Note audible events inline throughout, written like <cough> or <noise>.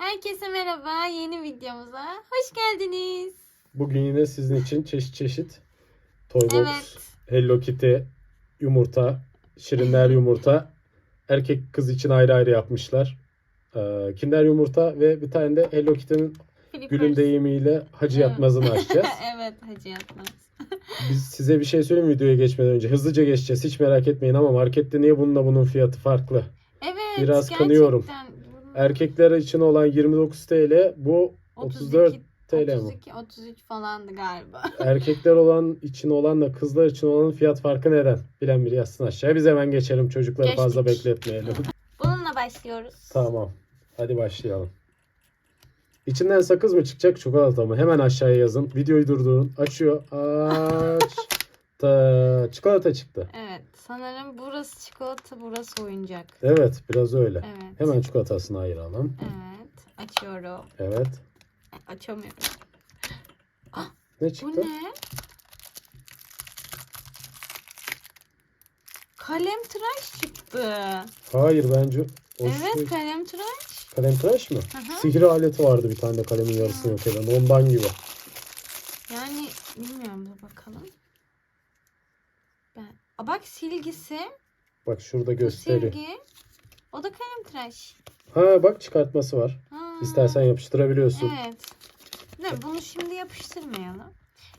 Herkese merhaba. Yeni videomuza hoş geldiniz. Bugün yine sizin için çeşit çeşit Toybox, Evet. Hello Kitty, yumurta, Şirinler <laughs> yumurta. Erkek kız için ayrı ayrı yapmışlar. Ee, Kinder yumurta ve bir tane de Hello Kitty'nin gülün deyimiyle hacı Evet. yatmazını açacağız. <laughs> evet Hacı Yatmaz. <laughs> Biz size bir şey söyleyeyim videoya geçmeden önce. Hızlıca geçeceğiz hiç merak etmeyin ama markette niye bununla bunun fiyatı farklı? Evet. Biraz gerçekten kınıyorum. Erkekler için olan 29 TL bu 34 TL mi? 32, 33 falandı galiba. <laughs> Erkekler olan için olanla kızlar için olanın fiyat farkı neden? Bilen biri yazsın aşağıya. Biz hemen geçelim çocukları Geçtik. fazla bekletmeyelim. Bununla başlıyoruz. tamam. Hadi başlayalım. İçinden sakız mı çıkacak çikolata mı? Hemen aşağıya yazın. Videoyu durdurun. Açıyor. Aç. <laughs> Ta, çikolata çıktı. Evet. Sanırım burası çikolata, burası oyuncak. Evet biraz öyle. Evet. Hemen çikolatasını ayıralım. Evet. Açıyorum. Evet. Açamıyorum. Ne Bu çıktı? ne? Kalem tıraş çıktı. Hayır bence o Evet şey- kalem tıraş. kalem tıraş mı? Hı hı. Sihir aleti vardı bir tane de kalemin yarısını yok eden. Ondan gibi. Yani bilmiyorum dur bakalım. Aa, bak silgisi. Bak şurada gösteriyor. silgi. O da kalem tıraş. Ha bak çıkartması var. Ha. İstersen yapıştırabiliyorsun. Evet. Dur bunu şimdi yapıştırmayalım.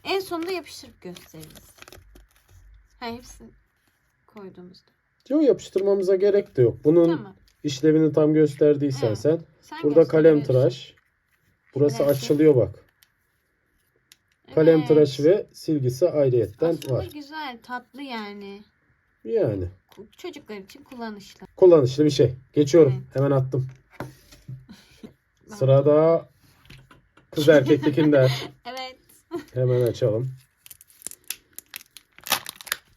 En sonunda yapıştırıp gösteririz. Ha hepsini koyduğumuzda. Yok yapıştırmamıza gerek de yok. Bunun Tamam. işlevini tam gösterdiysen Evet. sen. Sen Burada kalem tıraş. Burası Şöyle açılıyor bak. Kalem Evet. tıraşı ve silgisi ayrıyetten Aslında var. güzel, tatlı yani. Yani Çocuklar için kullanışlı. kullanışlı bir şey. Geçiyorum. Evet. Hemen attım. <laughs> Sırada kız <laughs> erkeklikinden. Evet. Hemen açalım.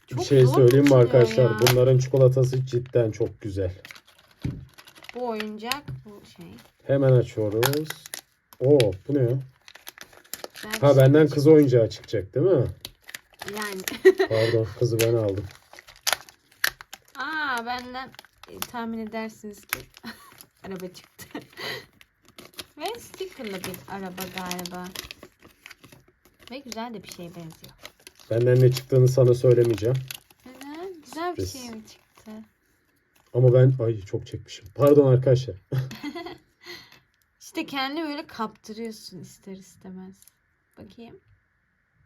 Çok bir şey söyleyeyim mi arkadaşlar? ya. Bunların çikolatası cidden çok güzel. Bu oyuncak, bu şey. Hemen açıyoruz. Oo bu ne ya? Belki Ha benden kız oyuncağı çıkacak değil mi? Yani. <laughs> Pardon kızı ben aldım. Aa benden e, tahmin edersiniz ki <laughs> araba çıktı. <laughs> Ve stickerlı bir araba galiba. Ve güzel de bir şeye benziyor. Benden ne çıktığını sana söylemeyeceğim. Neden? Güzel bir Sürpriz. şey mi çıktı? Ama ben ay çok çekmişim. Pardon arkadaşlar. İşte kendini böyle kaptırıyorsun ister istemez. Bakayım.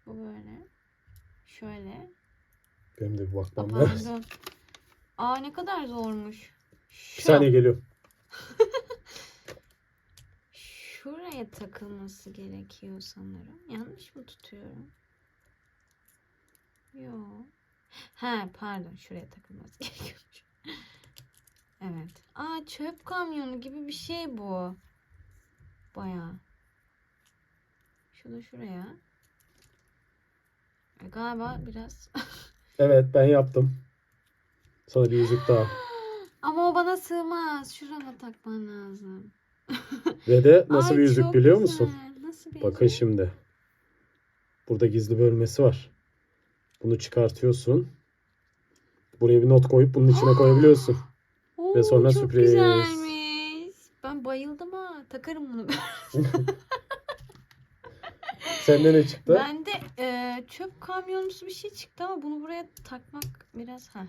Bu böyle. Şöyle. Benim de bir bakmam lazım. Aa ne kadar zormuş. Bir Şu. saniye geliyorum. <laughs> Şuraya takılması gerekiyor sanırım. Yanlış mı tutuyorum? Yo. Ha pardon şuraya takılması <laughs> gerekiyormuş. Evet. Aa çöp kamyonu gibi bir şey bu. Baya. Şu da şuraya. E, Galiba biraz. <laughs> Evet ben yaptım. Sana bir yüzük daha. <gasps> Ama o bana sığmaz. Şurama takman lazım. <laughs> Ve de nasıl Ay, bir yüzük biliyor güzel. musun? Nasıl bir Bakın yüzük? şimdi. Burada gizli bölmesi var. Bunu çıkartıyorsun. Buraya bir not koyup bunun içine <gasps> koyabiliyorsun. Oo, Ve sonra çok sürpriz. güzelmiş. Ben bayıldım ha. Takarım bunu. <laughs> Sende ne çıktı? Bende e, çöp kamyonumsu bir şey çıktı ama bunu buraya takmak biraz ha.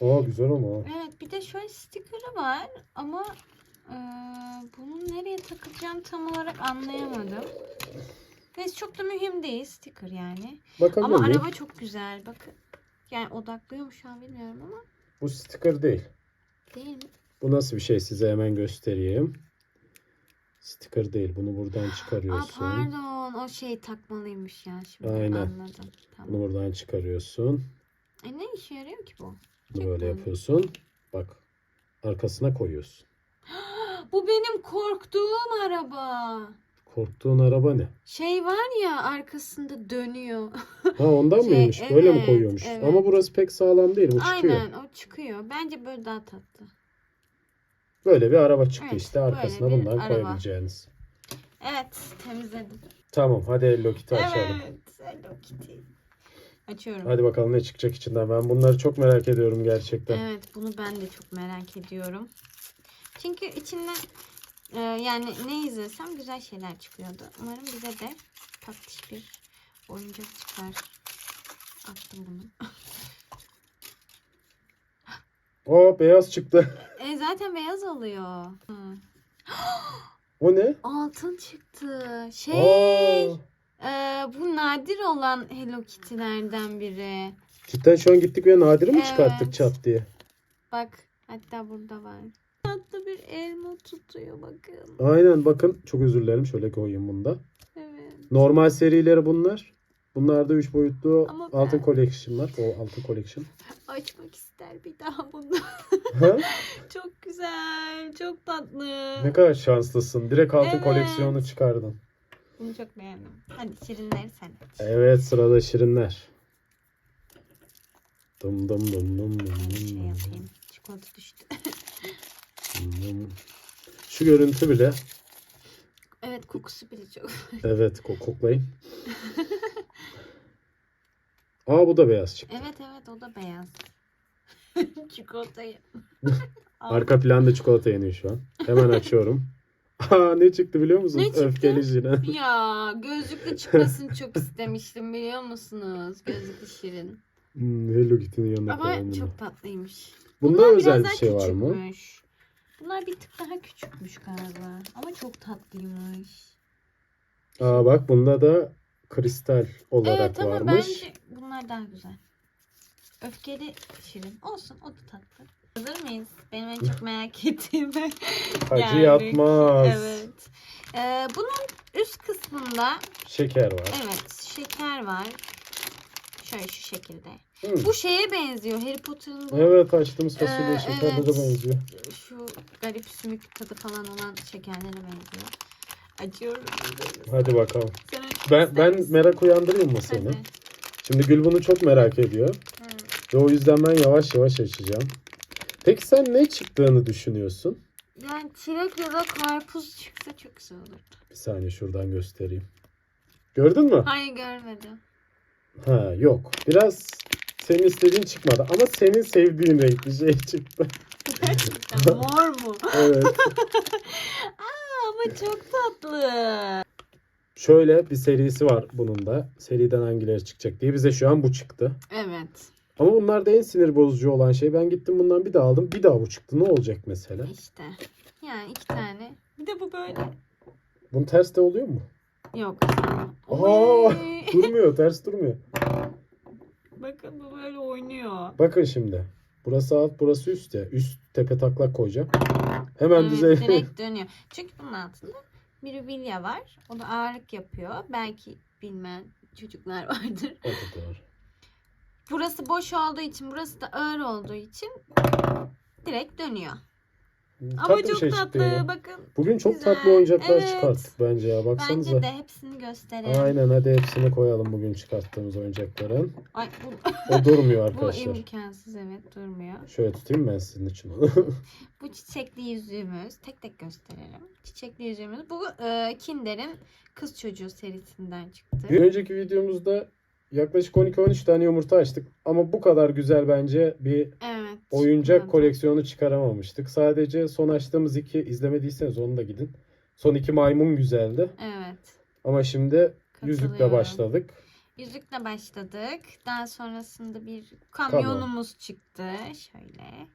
Aa güzel ama. Evet bir de şöyle sticker'ı var ama e, bunun nereye takılacağını tam olarak anlayamadım. Neyse çok da mühim değil sticker yani. Bakabilir Ama miyim? araba çok güzel bakın. Yani odaklıyor mu şu an bilmiyorum ama Bu sticker değil. değil mi? Bu nasıl bir şey size hemen göstereyim. Sticker değil. Bunu buradan Aa çıkarıyorsun. pardon o şey takmalıymış ya şimdi Aynen. anladım. Tamam. Bunu buradan çıkarıyorsun. E ne işe yarıyor ki bu? Bunu böyle yapıyorsun. Bak. Arkasına koyuyorsun. <gasps> Bu benim korktuğum araba. Korktuğun araba ne? Şey var ya arkasında dönüyor. <laughs> Ha ondan Şey, mıymış? Böyle mi evet, koyuyormuş? evet. Ama burası pek sağlam değil. Bu çıkıyor. Aynen o çıkıyor. Bence böyle daha tatlı. Böyle bir araba çıktı Evet, işte. Arkasına bundan araba. koyabileceğiniz. Evet temizledim. Tamam hadi Hello Kitty açalım. Evet. Hello Kitty. Açıyorum. Hadi bakalım ne çıkacak içinden. Ben bunları çok merak ediyorum gerçekten. Evet bunu ben de çok merak ediyorum. Çünkü içinden Ee, yani ne izlesem güzel şeyler çıkıyordu. Umarım bize de tatlış bir oyuncak çıkar. Attım bunu. <laughs> O beyaz çıktı. E zaten beyaz oluyor. Hı. <gasps> <laughs> O ne? Altın çıktı. Şey, Aa, e, bu nadir olan Hello Kitty'lerden biri. cidden şu an gittik ve Nadir'i mi çıkarttık çat diye? Bak, hatta burada var. Tatlı bir elma tutuyor bakın. Aynen bakın çok özür dilerim şöyle koyayım bunu da. Evet. Normal serileri bunlar. Bunlar da 3 boyutlu Ama altın ben- collection'lar. O altın collection. <laughs> Açmak ister bir daha bunu. <laughs> Çok güzel, çok tatlı. ne kadar şanslısın. Direkt altın Evet. koleksiyonu çıkardın. Bunu çok beğendim. Hadi şirinleri sen aç. Evet sırada şirinler. Dım dım dım dım dım bir şey dım yapayım. Çikolata düştü. dım dım. Şu görüntü bile evet kokusu bile çok. evet ko- koklayın. <laughs> Aa bu da beyaz çıktı. evet evet o da beyaz. <laughs> Çikolatayı. <laughs> Arka planda çikolata yeniyor şu an. Hemen açıyorum. <laughs> Aa ne çıktı biliyor musun? Ne çıktı? Öfkeli şirin. Ya gözlüklü çıkmasını çok istemiştim biliyor musunuz? Gözlüklü şirin. Hmm, Hello Kitty'nin yanına Ama koyalım. çok tatlıymış. Bunda Bunlar özel bir şey var mı? Bunlar bir tık daha küçükmüş galiba. Ama çok tatlıymış. Aa bak bunda da kristal olarak evet ama varmış. bence bunlar daha güzel. Öfkeli şirin. Olsun o da tatlı. Hazır mıyız? Benim en çok <laughs> merak ettiğim. Acı Yani, yatmaz. evet. Ee, bunun üst kısmında Şeker var. evet şeker var. Şöyle şu şekilde. Hmm. Bu şeye benziyor. Harry Potter'ın bu Evet açtığımız fasulye Ee, şekerlere evet. benziyor. şu garip sümük tadı falan olan şekerlere benziyor. Acıyorum. Hadi bakalım. Açmak Ben ben merak uyandırayım mı seni? Hadi. Şimdi Gül bunu çok merak ediyor. Hı. Ve o yüzden ben yavaş yavaş açacağım. Peki sen ne çıktığını düşünüyorsun? Yani çilek ya da karpuz çıksa çok güzel olurdu. Bir saniye şuradan göstereyim. Gördün mü? Hayır görmedim. Ha yok. Biraz senin istediğin çıkmadı ama senin sevdiğin renkli şey çıktı. Gerçekten mor mu? Evet. <laughs> Aa, ama çok tatlı. Şöyle bir serisi var bunun da. Seriden hangileri çıkacak diye bize şu an bu çıktı. Evet. Ama bunlarda en sinir bozucu olan şey ben gittim bundan bir daha aldım. Bir daha bu çıktı. Ne olacak mesela? İşte. Yani iki tane. Bir de bu böyle. Bunun ters de oluyor mu? Yok. Aa! <laughs> Durmuyor. Ters durmuyor. Bakın bu böyle oynuyor. Bakın şimdi. Burası alt burası üst ya. Üst tepe taklak koyacağım. Hemen Evet, düzey. direkt <laughs> dönüyor. Çünkü bunun altında bir bilya var. O da ağırlık yapıyor. Belki bilmeyen çocuklar <laughs> vardır. O da doğru. Burası boş olduğu için, burası da ağır olduğu için direkt dönüyor. Ama Tatlı çok şey tatlı. yine. Bakın. Bugün çok Güzel. tatlı oyuncaklar Evet. çıkarttık bence ya. Baksanıza. Bence de hepsini gösterelim. Aynen hadi hepsini koyalım bugün çıkarttığımız oyuncakların. Ay, bu, O durmuyor <laughs> bu arkadaşlar. imkansız evet durmuyor. Şöyle tutayım ben sizin için onu. <laughs> Bu çiçekli yüzüğümüz. Tek tek gösterelim. Çiçekli yüzüğümüz. Bu e, Kinder'in kız çocuğu serisinden çıktı. bir önceki videomuzda yaklaşık 12-13 tane yumurta açtık. Ama bu kadar güzel bence bir Evet. oyuncak çıkmadı. koleksiyonu çıkaramamıştık. Sadece son açtığımız iki izlemediyseniz onu da gidin. Son iki maymun güzeldi. Evet. Ama şimdi yüzükle Katılıyorum. başladık. Yüzükle başladık. Daha sonrasında bir kamyonumuz çıktı. Şöyle.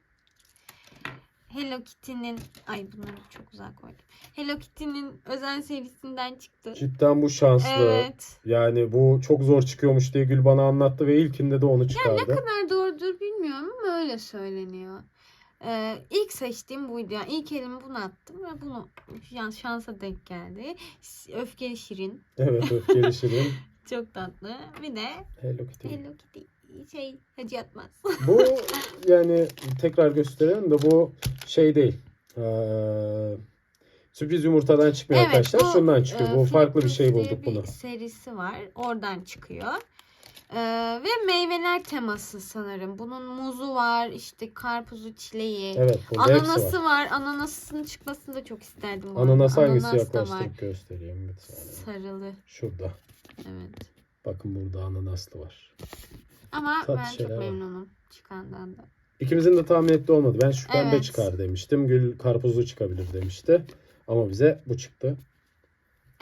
Hello Kitty'nin ay bunları çok uzak koydum. Hello Kitty'nin özel serisinden çıktı. Cidden bu şanslı. Evet. Yani bu çok zor çıkıyormuş diye Gül bana anlattı ve ilkinde de onu çıkardı. Ne kadar doğrudur bilmiyorum ama öyle söyleniyor. Ee, ilk seçtiğim buydu. Yani ilk elimi bunu attım ve bunu yani şansa denk geldi. Öfkeli Şirin. Evet öfkeli şirin. <laughs> Çok tatlı. Bir de Hello Kitty. Hello Kitty şey hacı yatmaz. Bu <laughs> yani tekrar gösterelim de bu şey değil. Ee, sürpriz yumurtadan çıkmıyor arkadaşlar. bu, Şundan çıkıyor. e, Bu farklı bir şey bulduk bunu. Bir serisi var. Oradan çıkıyor. Ee, ve meyveler teması sanırım. Bunun muzu var, işte karpuzu, çileği. Evet Ananası var. var. Ananasın çıkmasını da çok isterdim. bu arada. Ananas hangisi Ananas yaklaştırıp göstereyim bir saniye. Sarılı. Şurada. Evet. Bakın burada ananaslı var. Ama Tatlı ben çok memnunum çıkandan da. İkimizin de tahmin ettiği olmadı. Ben şu pembe Evet. çıkar demiştim. Gül karpuzlu çıkabilir demişti. Ama bize bu çıktı.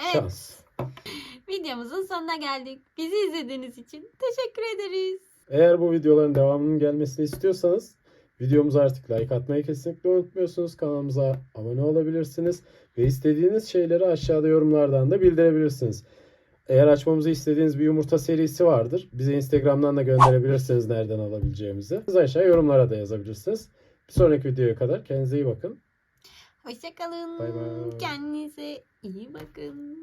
Evet. Şans. <laughs> Videomuzun sonuna geldik. Bizi izlediğiniz için teşekkür ederiz. Eğer bu videoların devamının gelmesini istiyorsanız videomuza artık like atmayı kesinlikle unutmuyorsunuz. Kanalımıza abone olabilirsiniz. Ve istediğiniz şeyleri aşağıda yorumlardan da bildirebilirsiniz. Eğer açmamızı istediğiniz bir yumurta serisi vardır. Bize Instagram'dan da gönderebilirsiniz nereden alabileceğimizi. Siz aşağı yorumlara da yazabilirsiniz. Bir sonraki videoya kadar kendinize iyi bakın. Hoşçakalın. Bay bay. Kendinize iyi bakın.